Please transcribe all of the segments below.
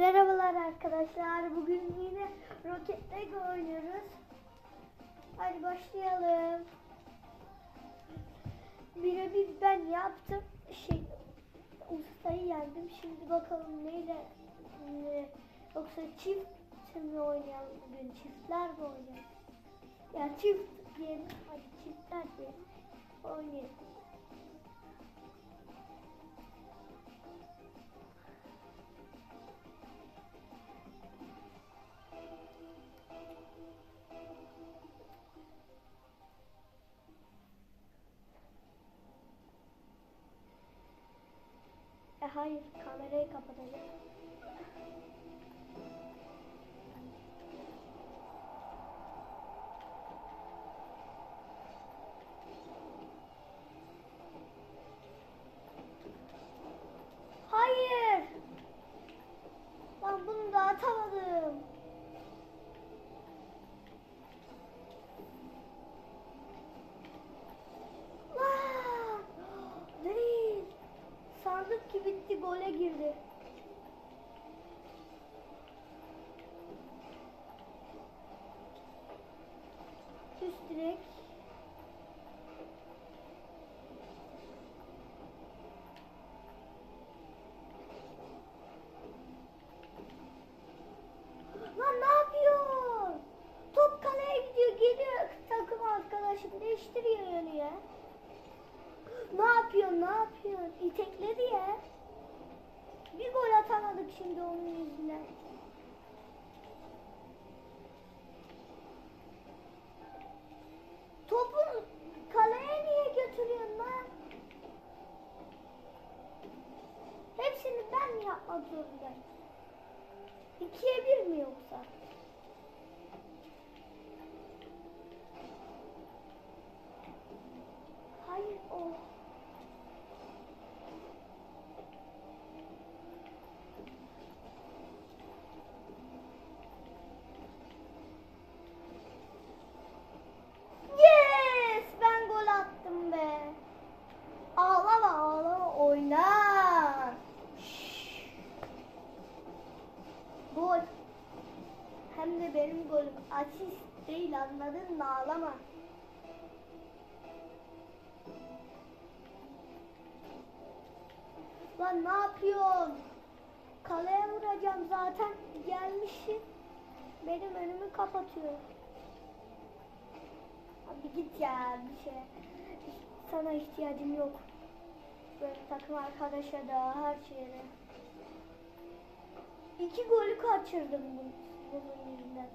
Merhabalar arkadaşlar. Bugün yine Rocket League oynuyoruz. Hadi başlayalım. Birebir ben yaptım. Şey, ustayı yendim. Şimdi bakalım neyle ne, yoksa çift mi oynayalım bugün? Çiftler mi oynayalım? Ya çift diyelim. Hadi çiftler diyelim. Oynayalım. E hayır, kamerayı kapatacağım. Hayır. Lan bunu da atamadım. Lan! Değil. Sandık ki bitti gole girdi. Üst direk. Lan ne yapıyor? Top kaleye gidiyor, geliyor takım arkadaşım değiştiriyor yönü ya. Ne yapıyor, ne yapıyor? İtekledi ya. Bir gol atamadık şimdi onun yüzünden. Topu kaleye niye götürüyorsun lan? Hepsini ben mi yapmak zorundayım? İkiye bir mi yoksa? Hayır o. Yes! Ben gol attım be. Ağlama ağlama oyna. Şşş. Gol. Hem de benim golüm. Asist değil anladın mı? Ağlama. Lan ne yapıyorsun? Kaleye vuracağım zaten gelmişsin. Benim önümü kapatıyor. Abi git ya bir şey. Sana ihtiyacım yok. Böyle takım arkadaşa da her şeye. İki golü kaçırdım bu- bunun yüzünden.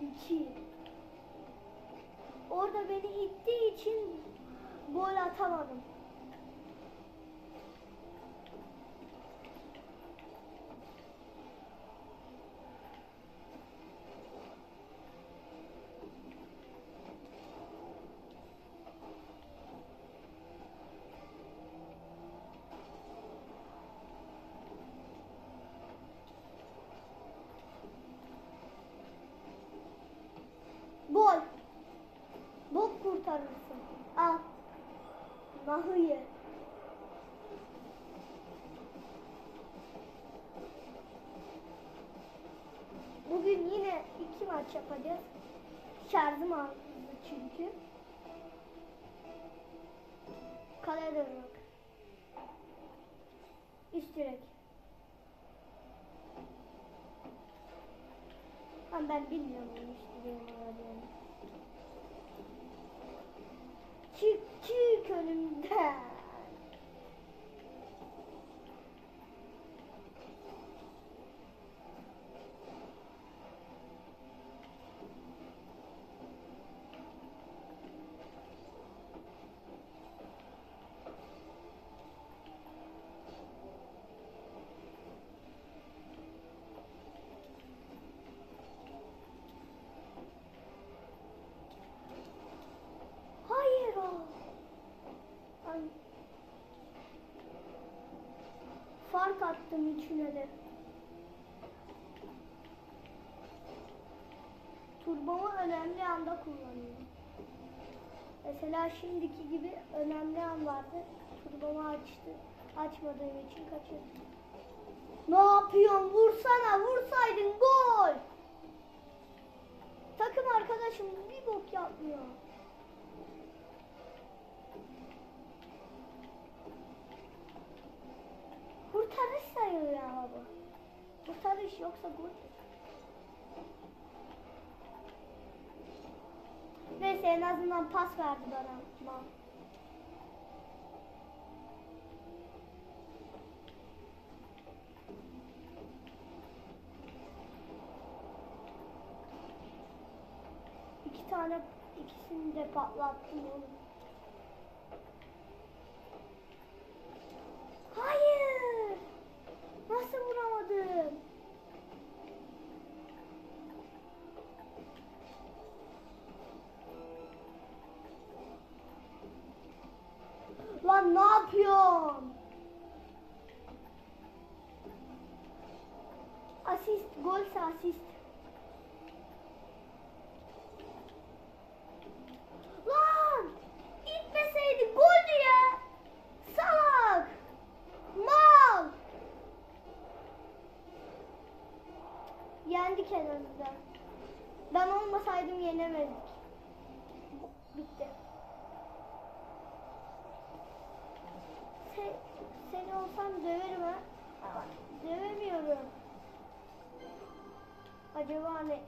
İki. Orada beni ittiği için gol atamadım. Gol. Bok kurtarırsın. Al. Nahıye. Bugün yine iki maç yapacağız. Şarjım azdı çünkü. Kale dönmek. Üst direk. Ama ben bilmiyorum olacağını. Çık çık önümden. Hayır o. Ay. Fark attım üçüne de. Turbomu önemli anda kullanıyorum. Mesela şimdiki gibi önemli an vardı. Turbomu açtı. Açmadığım için kaçırdım. Ne yapıyorsun? Vursana, vursaydın gol. Takım arkadaşım bir bok yapmıyor. Kurtarış sayıyor ya bu. Kurtarış yoksa gol. Neyse en azından pas verdi bana. İki tane ikisini de patlattım oğlum. Hayır. Vuramadım? Lan ne yapıyorsun? Asist, golse asist. Lan! İtmeseydi goldü ya! Salak! Mal! Yendik en azından. Ben olmasaydım yenemezdik. Bitti. Sen, seni olsam döverim ha. Ama dövemiyorum. Acaba ne?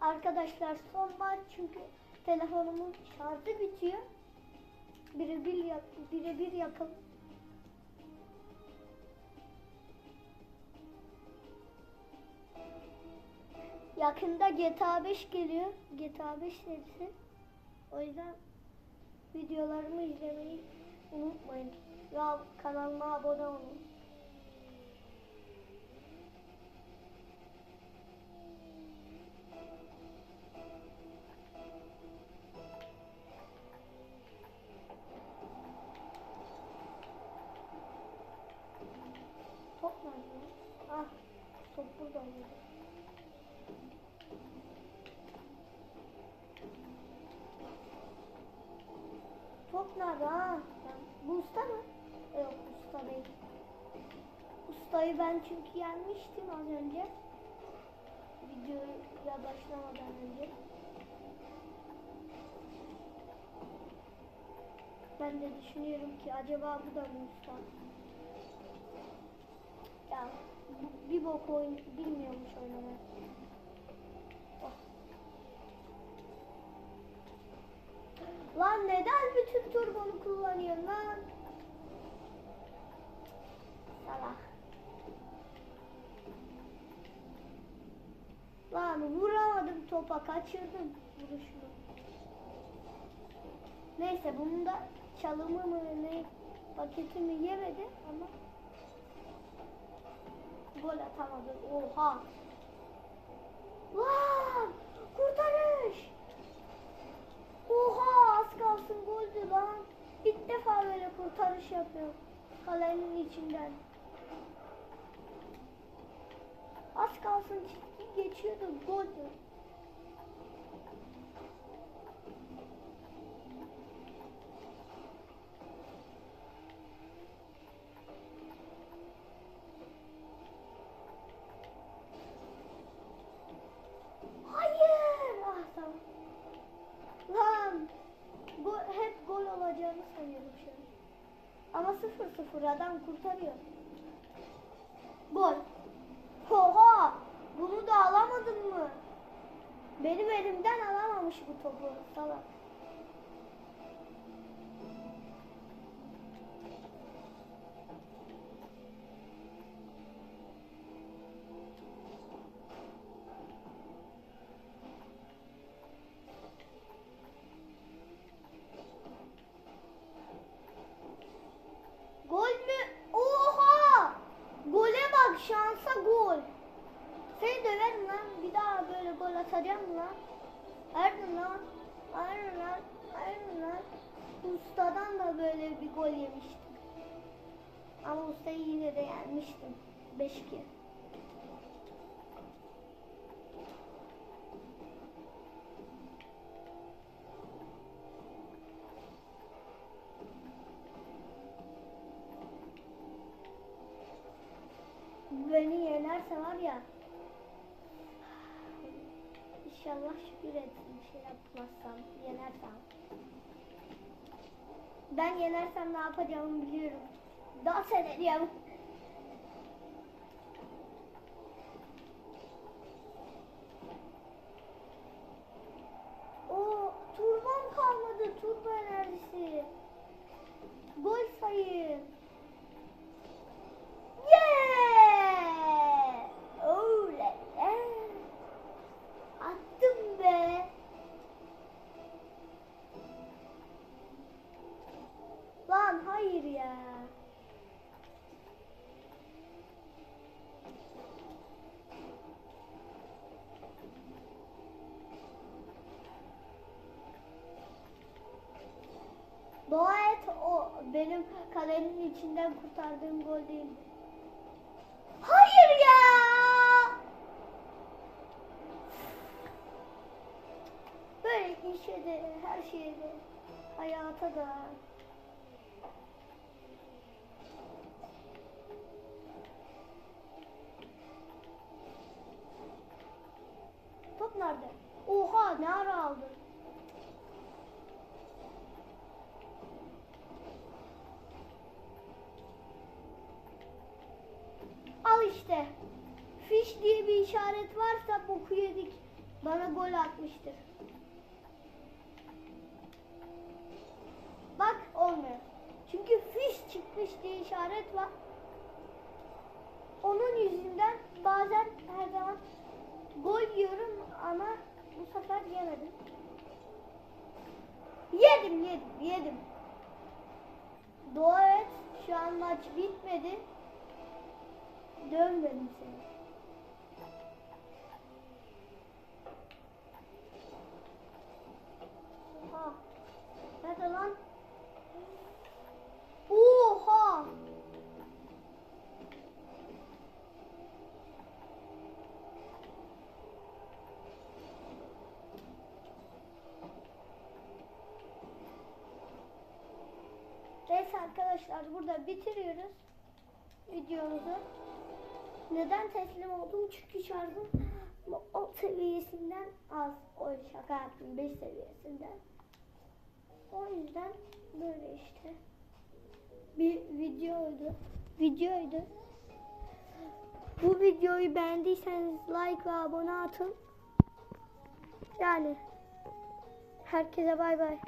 Arkadaşlar son maç çünkü telefonumun şarjı bitiyor. Birebir yap, birebir yapalım. Yakında GTA 5 geliyor. GTA 5 serisi. O yüzden videolarımı izlemeyi unutmayın. Ya kanalıma abone olun. Top nerede? Ah, top burada. Top nerede ha? Ben- Bu usta mı? Yok usta değil. Ustayı ben çünkü yenmiştim az önce. Videoya başlamadan önce. Ben de düşünüyorum ki acaba bu da mı usta? Ya bir bok oyun bilmiyormuş oynamayı. Oh. Lan neden bütün turbonu kullanıyorsun lan? Salak. Lan vuramadım topa kaçırdım vuruşunu. Neyse bunun da çalımı mı ne paketimi yemedi ama gol atamadı. Oha. Lan kurtarış. Oha az kalsın goldü lan. İlk defa böyle kurtarış yapıyor. Kalenin içinden. Az kalsın çizgi geçiyordu. Hayır. Ah gol olacağını sanıyordum şu an. Ama sıfır sıfır adam kurtarıyor. Gol. Oha! Bunu da alamadın mı? Benim elimden alamamış bu topu. Salak. Usta'dan da böyle bir gol yemiştim. Ama Usta'yı yine de yenmiştim. 5-2. beni yenerse var ya inşallah şükür etsin şey yapmazsam yenersem ben yenersem ne yapacağımı biliyorum. Dans edeceğim. O turbam kalmadı. Turbo enerjisi. Gol sayın. Dua et o benim kalemin içinden kurtardığım gol değil. Hayır ya! Böyle işe de, her şeye de, hayata da. Top nerede? Oha ne ara aldın? Al işte. Fiş diye bir işaret varsa boku yedik. Bana gol atmıştır. Bak olmuyor. Çünkü fiş çıkmış diye işaret var. Onun yüzünden bazen her zaman gol yiyorum ama bu sefer yemedim. Yedim yedim yedim. Dua et şu an maç bitmedi. Dönmedim seni. Oha. Nerede lan? Oha. Neyse arkadaşlar burada bitiriyoruz videomuzu. Neden teslim oldum? Çünkü şarjım o seviyesinden az. O şaka yaptım 5 seviyesinden. O yüzden böyle işte bir videoydu. Videoydu. Bu videoyu beğendiyseniz like ve abone atın. Yani herkese bay bay.